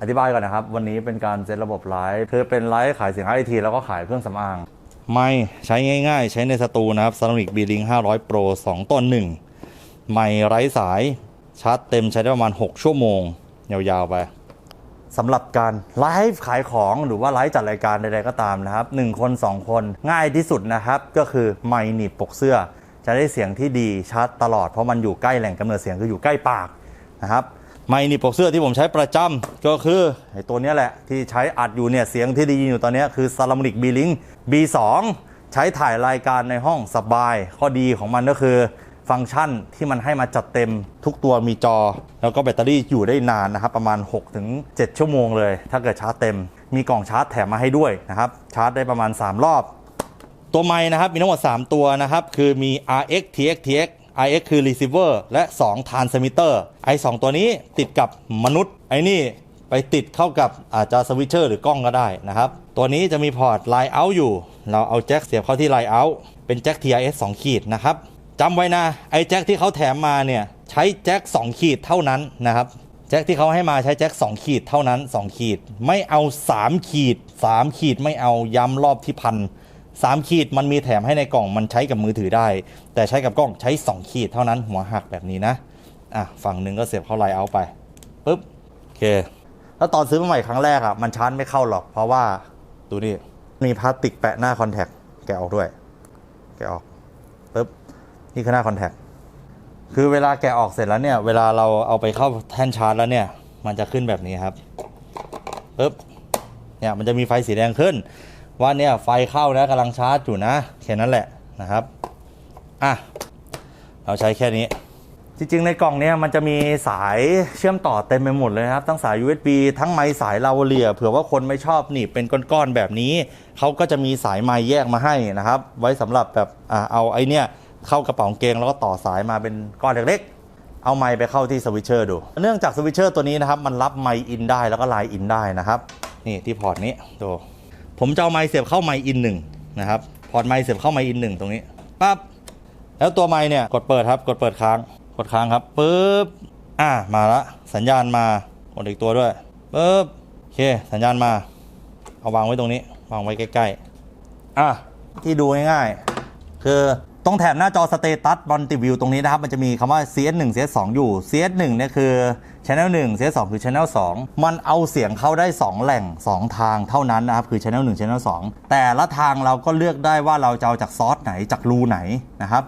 อธิบายก่อนนะครับ วันนี้เป็นการเซตระบบไลฟ์คือเป็นไลฟ์ขายสินค้าไอทีแล้วก็ขายเครื่องสำอาง ไม่ใช้ง่าย ๆ ใช้ในสตูนะครับ s o n i c b l i n k 500 Pro 2ต่อ1ไม่ไร้สายชาร์จเต็มใช้ได้ประมาณ 6 ชั่วโมง ยาวๆไปสำหรับการไลฟ์ขายของหรือว่าไลฟ์จัดรายการใดๆก็ตามนะครับ 1 คน 2 คนง่ายที่สุดนะครับ ก็คือไมค์หนีบปกเสื้อ จะได้เสียงที่ดีชัดตลอดเพราะมันอยู่ใกล้แหล่งกำเนิดเสียงคืออยู่ใกล้ปากนะครับ ไมค์หนีบปกเสื้อที่ผมใช้ประจำก็คือไอ้ตัวเนี้ยแหละที่ใช้อัดอยู่เนี่ยเสียงที่ได้ยินอยู่ตอนเนี้ยคือ s a l a m o n i c B-Link B2 ใช้ถ่ายรายการในห้องสบาย ข้อดีของมันก็คือ ฟังก์ชันที่มันให้มาจัดเต็มทุกตัวมีจอ แล้วก็แบตเตอรี่อยู่ได้นานนะครับ ประมาณ 6-7 ชั่วโมงเลย ถ้าเกิดชาร์จเต็ม มีกล่องชาร์จแถมมาให้ด้วยนะครับชาร์จได้ประมาณ 3 รอบ ตัวไม้นะครับมีทั้งหมด 3 ตัวนะครับ คือมี RX TX TX RX คือ receiver และ 2 transmitter ไอ้2ตัวนี้ติดกับมนุษย์ ไอ้นี่ไปติดเข้ากับอาจจะสวิตเชอร์หรือกล้องก็ได้นะครับ ตัวนี้จะมีพอร์ต Line out อยู่ เราเอาแจ็คเสียบเข้าที่ Line out เป็นแจ็ค TRS 2 ขีดนะครับจำไว้นะ ไอ้แจ็คที่เขาแถมมาเนี่ยใช้แจ็ค2 ขีดเท่านั้นนะครับแจ็คที่เขาให้มาใช้แจ็ค2 ขีดเท่านั้น 2 ขีด ไม่เอา 3 ขีด 3 ขีดไม่เอาย้ำรอบที่พัน สามขีดมันมีแถมให้ในกล่องมันใช้กับมือถือได้ แต่ใช้กับกล้องใช้ 2 ขีดเท่านั้นหัวหักแบบนี้นะอะฝั่งหนึ่งก็เสียบเข้าไลน์เอาไปปุ๊บโอเค แล้วตอนซื้อมาใหม่ครั้งแรกอะมันชาร์จไม่เข้าหรอก เพราะว่าดูนี่มีพลาสติกแปะหน้าคอนแทคแกะออกด้วย แกะออกปุ๊บนี่คือหน้าคอนแทคคือเวลาแกะออกเสร็จแล้วเนี่ย เวลาเราเอาไปเข้าแท่นชาร์จแล้วเนี่ย มันจะขึ้นแบบนี้ครับปุ๊บเนี่ยมันจะมีไฟสีแดงขึ้น ว่าเนี่ยไฟเข้านะกำลังชาร์จอยู่นะแค่นั้นแหละนะครับอะเราใช้แค่นี้ จริงๆ ในกล่องเนี่ยมันจะมีสายเชื่อมต่อเต็มไปหมดเลยนะครับ ทั้งสาย USB ทั้งไม้สายลาวเลียเผื่อว่าคนไม่ชอบหนีบเป็นก้อนๆแบบนี้ เขาก็จะมีสายไม้แยกมาให้นะครับ ไว้สำหรับแบบอ่าเอาไอ้เนี่ยเข้ากระเป๋ากางเกงแล้วก็ต่อสายมาเป็นก้อนเล็กๆ เอาไม้ไปเข้าที่สวิตเชอร์ดู เนื่องจากสวิตเชอร์ตัวนี้นะครับมันรับไมค์อินได้แล้วก็ไลน์อินได้นะครับ นี่ที่พอร์ตนี้ดู ผมจะเอาไม้เสียบเข้าไม้อินหนึ่งนะครับพอร์ตไม้เสียบเข้าไม้อินหนึ่งตรงนี้ปั๊บแล้วตัวไม้เนี่ยกดเปิดครับกดเปิดค้างกดค้างครับปึ๊บอ่ามาละสัญญาณมากดอีกตัวด้วยปึ๊บโอเคสัญญาณมา เอาวางไว้ตรงนี้ วางไว้ใกล้ๆอะที่ดูง่ายๆคือ ตรงแถบหน้าจอสเตตัสบอลติวิวตรงนี้นะครับ มันจะมีคำว่า CS1 CS2 อยู่ CS1 เนี่ยคือ Channel 1 CS2 คือ Channel 2 มันเอาเสียงเข้าได้ 2 แหล่ง 2 ทางเท่านั้นนะครับ คือ Channel 1 Channel 2 แต่ละทางเราก็เลือกได้ว่าเราจะเอาจากซอสไหนจากรูไหนนะครับ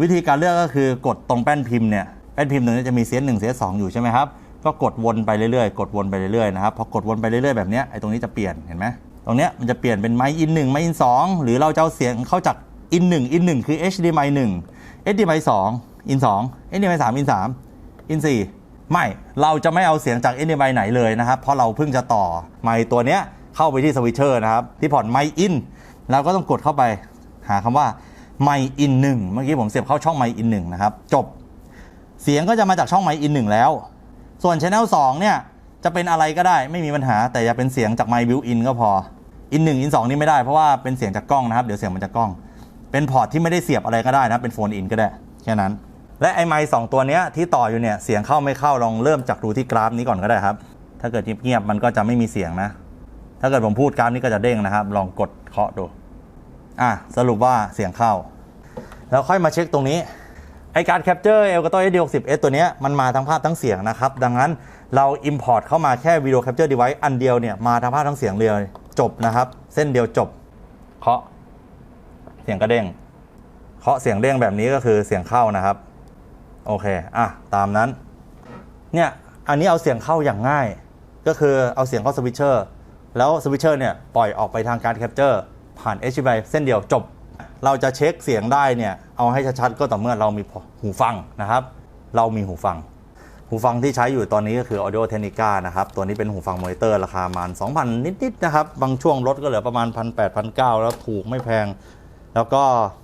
วิธีการเลือกก็คือกดตรงแป้นพิมพ์เนี่ยแป้นพิมพ์ตรงนี้จะมี CS1 CS2 อยู่ใช่ไหมครับก็กดวนไปเรื่อยๆ กดวนไปเรื่อยๆนะครับ พอกดวนไปเรื่อยๆแบบนี้ไอ้ตรงนี้จะเปลี่ยน เห็นไหม ตรงเนี้ยมันจะเปลี่ยนเป็นไมค์อินหนึ่งไมค์อินสองหรือเราจะเอาเสียงเข้าจาก อินหนึ่งอินหนึ่งคือ HDMI 1 HDMI 2อิน2 HDMI 3อิน3อิน4ไม่ เราจะไม่เอาเสียงจาก HDMI ไหนเลยนะครับ เพราะเราเพิ่งจะต่อไมค์ตัวเนี้ยเข้าไปที่สวิตเชอร์นะครับ ที่พอร์ตไมค์อินเราก็ต้องกดเข้าไปหาคำว่าไมค์อินหนึ่งเมื่อกี้ผมเสียบเข้าช่องไมค์อินหนึ่งนะครับ จบ เสียงก็จะมาจากช่องไมค์อินหนึ่งแล้ว ส่วน Channel 2 เนี่ยจะเป็นอะไรก็ได้ไม่มีปัญหา แต่อย่าเป็นเสียงจากไมค์บิวอินก็พออินหนึ่งอินสองนี่ไม่ได้เพราะว่าเป็นเสียงจากกล้องนะครับ เดี๋ยวเสียงมันจะกล้อง เป็นพอร์ตที่ไม่ได้เสียบอะไรก็ได้นะ เป็นโฟนอินก็ได้แค่นั้น และไอไมค์สองตัวเนี้ยที่ต่ออยู่เนี่ยเสียงเข้าไม่เข้าลองเริ่มจากดูที่กราฟนี้ก่อนก็ได้ครับ ถ้าเกิดเงียบๆมันก็จะไม่มีเสียงนะ ถ้าเกิดผมพูดกราฟนี้ก็จะเด้งนะครับ ลองกดเคาะดูอะสรุปว่าเสียงเข้า แล้วค่อยมาเช็คตรงนี้ไอการแคปเจอร์ Elgato HD60s ตัวนี้มันมาทั้งภาพทั้งเสียงนะครับ ดังนั้นเรา Import เข้ามาแค่วิดีโอแคปเจอร์ Device อันเดียวเนี่ย มาทั้งภาพทั้งเสียงเลยจบนะครับ เส้นเดียวจบเคาะ เสียงกระเด้งเคาะเสียงเด้งแบบนี้ก็คือเสียงเข้านะครับ โอเคอะตามนั้น เนี่ยอันนี้เอาเสียงเข้าอย่างง่าย ก็คือเอาเสียงเข้าสวิตเชอร์แล้วสวิตเชอร์เนี่ยปล่อยออกไปทางการแคปเจอร์ผ่าน HDMI เส้นเดียวจบ เราจะเช็คเสียงได้เนี่ยเอาให้ชัดๆก็ต่อเมื่อเรามีหูฟังนะครับ เรามีหูฟัง หูฟังที่ใช้อยู่ตอนนี้ก็คือ Audio Technica นะครับ ตัวนี้เป็นหูฟังมอนิเตอร์ราคาประมาณ 2,000 นิดๆนะครับ บางช่วงลดก็เหลือประมาณ 1,800 1,900 แล้วถูกไม่แพง แล้วก็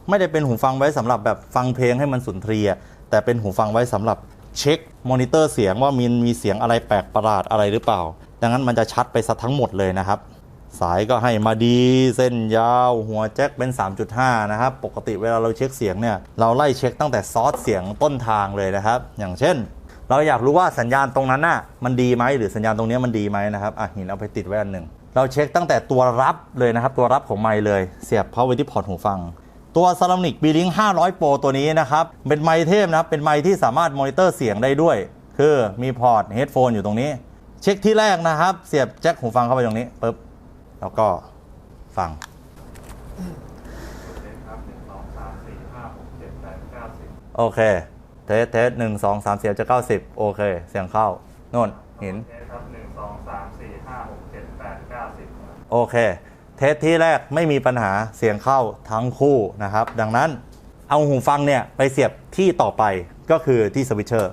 ไม่ได้เป็นหูฟังไว้สำหรับแบบฟังเพลงให้มันสุนทรีย์แต่เป็นหูฟังไว้สำหรับเช็คมอนิเตอร์เสียงว่ามีมีเสียงอะไรแปลกประหลาดอะไรหรือเปล่า ดังนั้นมันจะชัดไปซะทั้งหมดเลยนะครับ สายก็ให้มาดีเส้นยาวหัวแจ็คเป็น 3.5 นะครับ ปกติเวลาเราเช็คเสียงเนี่ย เราไล่เช็คตั้งแต่ซอสเสียงต้นทางเลยนะครับ อย่างเช่น เราอยากรู้ว่าสัญญาณตรงนั้นน่ะมันดีไหมหรือสัญญาณตรงเนี้ยมันดีไหมนะครับอะหินเอาไปติดไว้อันหนึ่ง เราเช็คตั้งแต่ตัวรับเลยนะครับ ตัวรับของไมค์เลย เสียบเข้าไปที่พอร์ตหูฟัง ตัว s ซ r a m i c b l i n k 500 Pro ตัวนี้นะครับ เป็นไมค์เทพนะครับ เป็นไมค์ที่สามารถมอนิเตอร์เสียงได้ด้วย คือมีพอร์ตเฮดโฟนอยู่ตรงนี้ เช็คที่แรกนะครับ เสียบแจ็คหูฟังเข้าไปตรงนี้ปุ๊บแล้วก็ฟังโอเค เทสเทสหนึ่งสองสามเสียงจะเก้าสิบโอเค เสียงเข้าโน่นหิน โอเค เทสที่แรกไม่มีปัญหาเสียงเข้าทั้งคู่นะครับ ดังนั้นเอาหูฟังเนี่ยไปเสียบที่ต่อไปก็คือที่สวิตเชอร์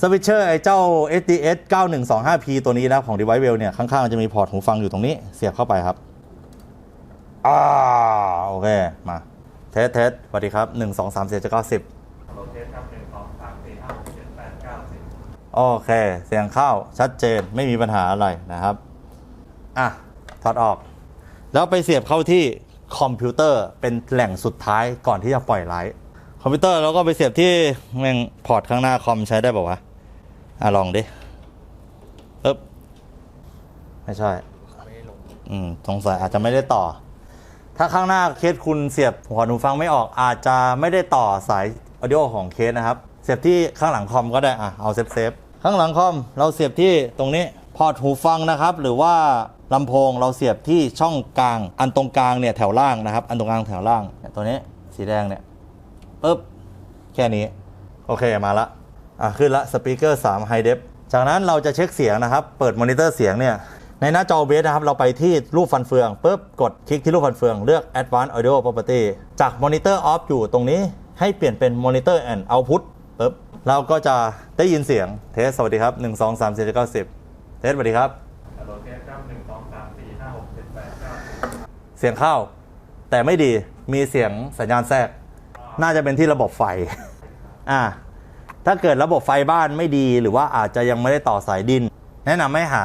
สวิตเชอร์ไอ้เจ้า SDS 9125P ตัวนี้นะของ Device Well เนี่ยข้างๆจะมีพอร์ตหูฟังอยู่ตรงนี้เสียบเข้าไปครับอ่าโอเค มา เทสเทสสวัสดีครับ 1 2 3 4 9 10โรเทสครับหนึ่งสองสามสี่เจ็ดแปดเก้าสิบโอเค เสียงเข้าชัดเจนไม่มีปัญหาอะไรนะครับ อะ ถอดออก แล้วไปเสียบเข้าที่คอมพิวเตอร์เป็นแหล่งสุดท้ายก่อนที่จะปล่อยไลฟ์คอมพิวเตอร์แล้วก็ไปเสียบที่แม่งพอร์ตข้างหน้าคอมใช้ได้ป่าวะอะลองดิปึ๊บไม่ใช่อืมสงสัยอาจจะไม่ได้ต่อ ถ้าข้างหน้าเคสคุณเสียบหัวหูฟังไม่ออก อาจจะไม่ได้ต่อสายออดิโอของเคสนะครับ เสียบที่ข้างหลังคอมก็ได้อะเอาเซฟเซฟข้างหลังคอมเราเสียบที่ตรงนี้ พอร์ตหูฟังนะครับ หรือว่าลำโพงเราเสียบที่ช่องกลาง อันตรงกลางเนี่ยแถวล่างนะครับ อันตรงกลางแถวล่างเนี่ยตัวนี้สีแดงเนี่ยปึ๊บแค่นี้ โอเคมาละอะขึ้นละสปีกเกอร์3 High Def จากนั้นเราจะเช็คเสียงนะครับ เปิดมอนิเตอร์เสียงเนี่ยในหน้าจอเบสนะครับ เราไปที่รูปฟันเฟืองปุ๊บกดคลิกที่รูปฟันเฟืองเลือก Advanced Audio Property จาก Monitor Off อยู่ตรงนี้ให้เปลี่ยนเป็น Monitor and Output ปุ๊บเราก็จะได้ยินเสียงเทสสวัสดีครับ 1 2 3 4 9 10 เทสสวัสดีครับโรเทสครับหนึ่งสองสามสี่ห้าหกเจ็ดแปดเก้าสิบเสียงเข้า แต่ไม่ดีมีเสียงสัญญาณแทรก น่าจะเป็นที่ระบบไฟ อ่า ถ้าเกิดระบบไฟบ้านไม่ดีหรือว่าอาจจะยังไม่ได้ต่อสายดิน แนะนำให้หา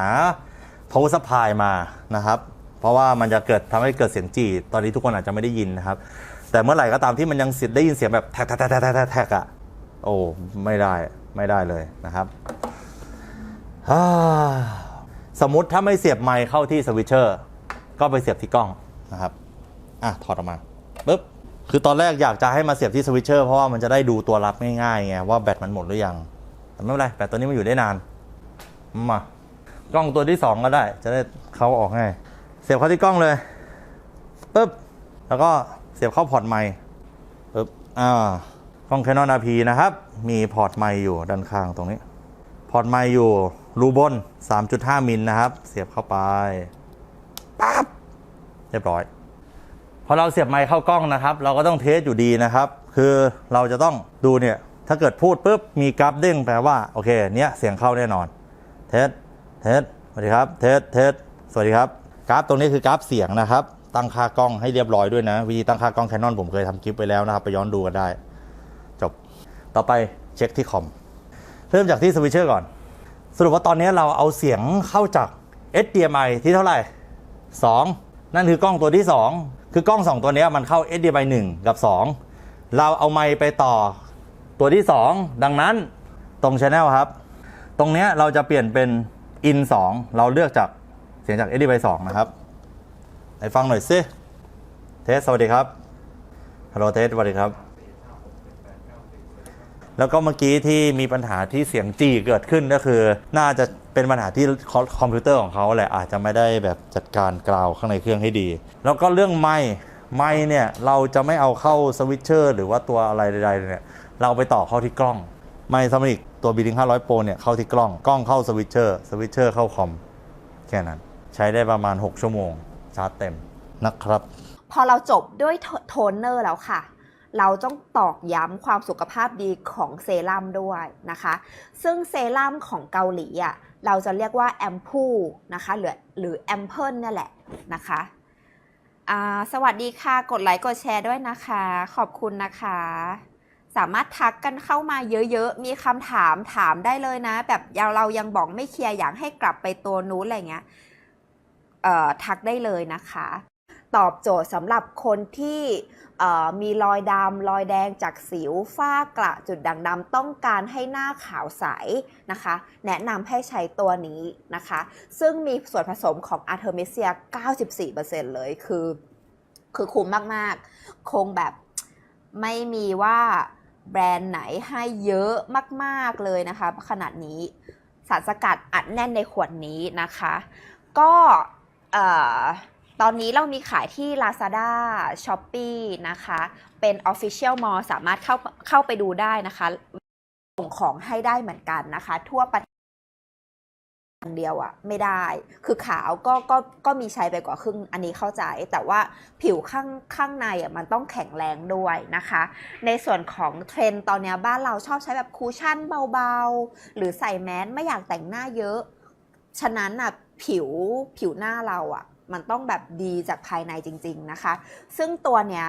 power supply มานะครับ เพราะว่ามันจะเกิดทำให้เกิดเสียงจีดตอนนี้ทุกคนอาจจะไม่ได้ยินนะครับ แต่เมื่อไหร่ก็ตามที่มันยังได้ยินเสียงแบบแทกแทกแทกแทกแทกแทกอะโอ้ไม่ได้ไม่ได้เลยนะครับอ่า สมมติถ้าไม่เสียบไมค์เข้าที่สวิตเชอร์ ก็ไปเสียบที่กล้องนะครับ อะ ถอดออกมาปุ๊บคือตอนแรกอยากจะให้มาเสียบที่สวิตเชอร์เพราะว่ามันจะได้ดูตัวรับง่ายๆไงว่าแบตมันหมดหรือยังแต่ไม่เป็นไรแบตตัวนี้มันอยู่ได้นานมากล้องตัวที่ 2 ก็ได้ จะได้เข้าออกง่ายเสียบเข้าที่กล้องเลยปุ๊บแล้วก็เสียบเข้าพอร์ตไมค์ปุ๊บอ่ากล้อง Canon RP นะครับ มีพอร์ตไมค์อยู่ด้านข้างตรงนี้ พอร์ตไมค์อยู่ รูบน 3.5 มิลนะครับ เสียบเข้าไปปั๊บเรียบร้อย พอเราเสียบไมค์เข้ากล้องนะครับ เราก็ต้องเทสอยู่ดีนะครับ คือเราจะต้องดูเนี่ย ถ้าเกิดพูดปุ๊บมีกราฟเด้งแปลว่า โอเค เนี้ยเสียงเข้าแน่นอน เทส เทส สวัสดีครับ เทส เทส สวัสดีครับ กราฟตรงนี้คือกราฟเสียงนะครับ ตั้งค่ากล้องให้เรียบร้อยด้วยนะ วิธีตั้งค่ากล้องแคนนอนผมเคยทำคลิปไปแล้วนะครับ ไปย้อนดูกันได้ จบ ต่อไปเช็คที่คอม เริ่มจากที่สวิตเชอร์ก่อน สรุปว่าตอนนี้เราเอาเสียงเข้าจาก HDMI ที่เท่าไหร่ 2 นั่นคือกล้องตัวที่ 2 คือกล้อง 2 ตัวนี้มันเข้า HDMI 1 กับ 2 เราเอาไมค์ไปต่อตัวที่ 2 ดังนั้นตรง Channel ครับ ตรงเนี้ยเราจะเปลี่ยนเป็น in 2 เราเลือกจากเสียงจาก HDMI 2 นะครับไหนฟังหน่อยสิเทสสวัสดีครับฮัลโหลเทสสวัสดีครับ แล้วก็เมื่อกี้ที่มีปัญหาที่เสียงจีเกิดขึ้นก็คือ น่าจะเป็นปัญหาที่คอมพิวเตอร์ของเขาแหละอาจจะไม่ได้แบบจัดการกราวข้างในเครื่องให้ดี แล้วก็เรื่องไมค์ไมค์เนี่ยเราจะไม่เอาเข้าสวิตเชอร์หรือว่าตัวอะไรใดๆเนี่ยเราไปต่อเข้าที่กล้องไมค์ซัมมิกตัวบีดิง500 Pro เนี่ยเข้าที่กล้องกล้องเข้าสวิตเชอร์สวิตเชอร์เข้าคอมแค่นั้น ใช้ได้ประมาณ 6 ชั่วโมงชาร์จเต็มนะครับ พอเราจบด้วยโทนเนอร์แล้วค่ะ เราต้องตอกย้ำความสุขภาพดีของเซรั่มด้วยนะคะ ซึ่งเซรั่มของเกาหลีอะเราจะเรียกว่าแอมพูนะคะหรือหรือแอมเพิลนั่แหละนะคะสวัสดีค่ะ กดไลค์กดแชร์ด้วยนะคะ ขอบคุณนะคะ สามารถทักกันเข้ามาเยอะๆ มีคำถามถามได้เลยนะ แบบเราเรายังบอกไม่เคลียร์อยากให้กลับไปตัวนู้นอะไรเงี้ยเอ่อทักได้เลยนะคะ ตอบโจทย์สำหรับคนที่มีรอยดำรอยแดงจากสิวฝ้ากระจุดด่างดำต้องการให้หน้าขาวใสนะคะ แนะนำให้ใช้ตัวนี้นะคะ ซึ่งมีส่วนผสมของอาร์เทมิเซีย 94%เลยคือ คือคุ้มมาก ๆ คงแบบไม่มีว่าแบรนด์ไหนให้เยอะมาก ๆ เลยนะคะ ขนาดนี้สารสกัดอัดแน่นในขวดนี้นะคะ ก็เอ่อ ตอนนี้เรามีขายที่ Lazada Shopee นะคะ เป็น Official Mall สามารถเข้าเข้าไปดูได้นะคะ ส่งของให้ได้เหมือนกันนะคะ ทั่วประเทศอย่างเดียวอะไม่ได้ คือขาวก็ก็ก็มีใช้ไปกว่าครึ่งอันนี้เข้าใจ แต่ว่าผิวข้างข้างในอะมันต้องแข็งแรงด้วยนะคะ ในส่วนของเทรนตอนนี้บ้านเราชอบใช้แบบคูชั่นเบาๆ หรือใส่แมสไม่อยากแต่งหน้าเยอะ ฉะนั้นอะผิวผิวหน้าเราอะ มันต้องแบบดีจากภายในจริง ๆนะคะ ซึ่งตัวเนี้ย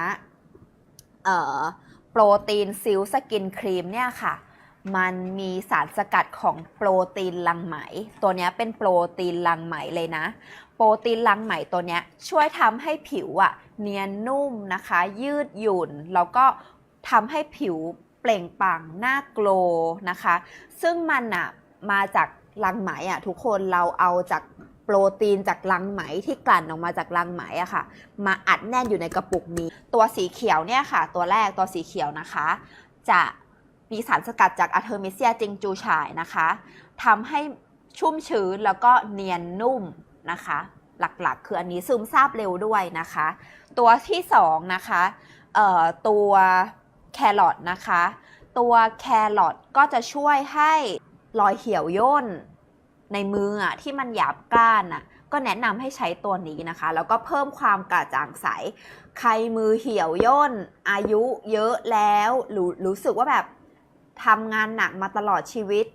โปรตีนซิลสกินครีมเนี่ยค่ะ มันมีสารสกัดของโปรตีนลังไหม ตัวเนี้ยเป็นโปรตีนลังไหมเลยนะ โปรตีนลังไหมตัวเนี้ยช่วยทำให้ผิวอะเนียนนุ่มนะคะ ยืดหยุ่น แล้วก็ทำให้ผิวเปล่งปลั่งหน้าโกลนะคะ ซึ่งมันอะมาจากลังไหมอะทุกคนเราเอาจาก โปรตีนจากลังไหมที่กลั่นออกมาจากลังไหมอะค่ะ มาอัดแน่นอยู่ในกระปุกนี้ ตัวสีเขียวเนี่ยค่ะ ตัวแรกตัวสีเขียวนะคะ จะมีสารสกัดจากอะเทอร์มิเซียจิงจูฉายนะคะทำให้ชุ่มชื้นแล้วก็เนียนนุ่มนะคะ หลักๆ คืออันนี้ซึมซาบเร็วด้วยนะคะ ตัวที่สองนะคะตัวแครอทนะคะ ตัวแครอทก็จะช่วยให้รอยเหี่ยวย่น ในมืออะที่มันหยาบกร้านอะก็แนะนำให้ใช้ตัวนี้นะคะ แล้วก็เพิ่มความกระจ่างใส ใครมือเหี่ยวย่น อายุเยอะแล้วหรู้รู้สึกว่าแบบทำงานหนักมาตลอดชีวิต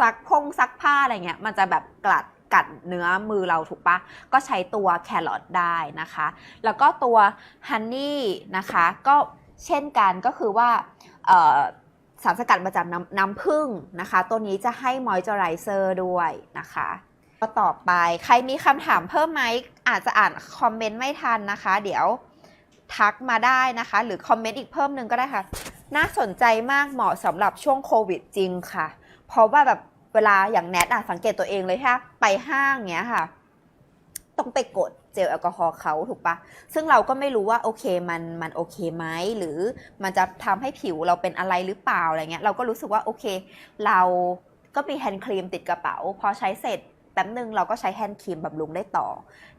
ซักพงซักผ้าอะไรเงี้ย มันจะแบบกลัดกัดเนื้อมือเราถูกปะ ก็ใช้ตัวแครอทได้นะคะ แล้วก็ตัวฮันนี่นะคะ ก็เช่นกันก็คือว่า สารสกัดมาจากน้ำน้ำผึ้งนะคะ ตัวนี้จะให้มอยเจอไรเซอร์ด้วยนะคะก็ต่อไปใครมีคำถามเพิ่มไหมอาจจะอ่านคอมเมนต์ไม่ทันนะคะ เดี๋ยวทักมาได้นะคะ หรือคอมเมนต์อีกเพิ่มหนึ่งก็ได้ค่ะ น่าสนใจมากเหมาะสำหรับช่วงโควิดจริงค่ะ เพราะว่าแบบเวลาอย่างแนทอะสังเกตตัวเองเลยถ้าไปห้างเงี้ยค่ะ ต้องไปกดเจลแอลกอฮอล์เขาถูกปะซึ่งเราก็ไม่รู้ว่าโอเคมันมันโอเคไหมหรือมันจะทำให้ผิวเราเป็นอะไรหรือเปล่าอะไรเงี้ยเราก็รู้สึกว่าโอเค เราก็มีแฮนด์ครีมติดกระเป๋า พอใช้เสร็จแป๊บนึงเราก็ใช้แฮนด์ครีมบำรุงได้ต่อ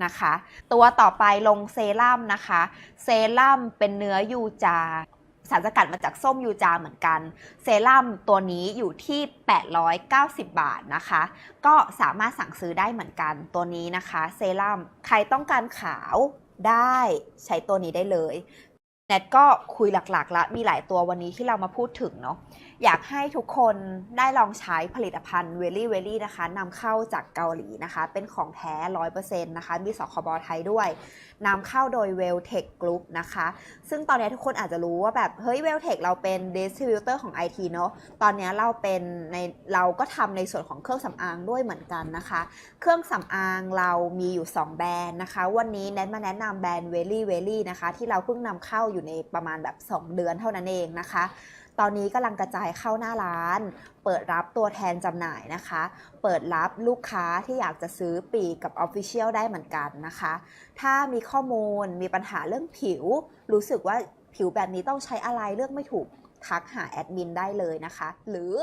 นะคะ ตัวต่อไปลงเซรั่มนะคะ เซรั่มเป็นเนื้อยูจา สารสกัดมาจากส้มยูจาเหมือนกัน เซรั่มตัวนี้อยู่ที่ 890 บาทนะคะ ก็สามารถสั่งซื้อได้เหมือนกันตัวนี้นะคะ เซรั่มใครต้องการขาวได้ใช้ตัวนี้ได้เลย แนทก็คุยหลักๆแล้วมีหลายตัววันนี้ที่เรามาพูดถึงเนาะอยากให้ทุกคนได้ลองใช้ผลิตภัณฑ์เวลี่เวลี่นะคะนำเข้าจากเกาหลีนะคะ เป็นของแท้100%นะคะมีสคบไทยด้วยนำเข้าโดย w e l t e c h Group นะคะ ซึ่งตอนนี้ทุกคนอาจจะรู้ว่าแบบ เฮ้ย w e l t e c h เราเป็น distributor ของ IT เนาะตอนนี้เราเป็นในเราก็ทำในส่วนของเครื่องสำอางด้วยเหมือนกันนะคะ เครื่องสำอางเรามีอยู่ 2 แบรนด์นะคะ วันนี้แนทมาแนะนำแบรนด์ w e l l y w e l l y นะคะที่เราเพิ่งนำเข้าอยู่อยู่ในประมาณแบบ 2 เดือนเท่านั้นเองนะคะ ตอนนี้กำลังกระจายเข้าหน้าร้าน เปิดรับตัวแทนจำหน่ายนะคะ เปิดรับลูกค้าที่อยากจะซื้อปีกกับ Official ได้เหมือนกันนะคะ ถ้ามีข้อมูลมีปัญหาเรื่องผิว รู้สึกว่าผิวแบบนี้ต้องใช้อะไรเลือกไม่ถูกทักหาแอดมินได้เลยนะคะ หรือ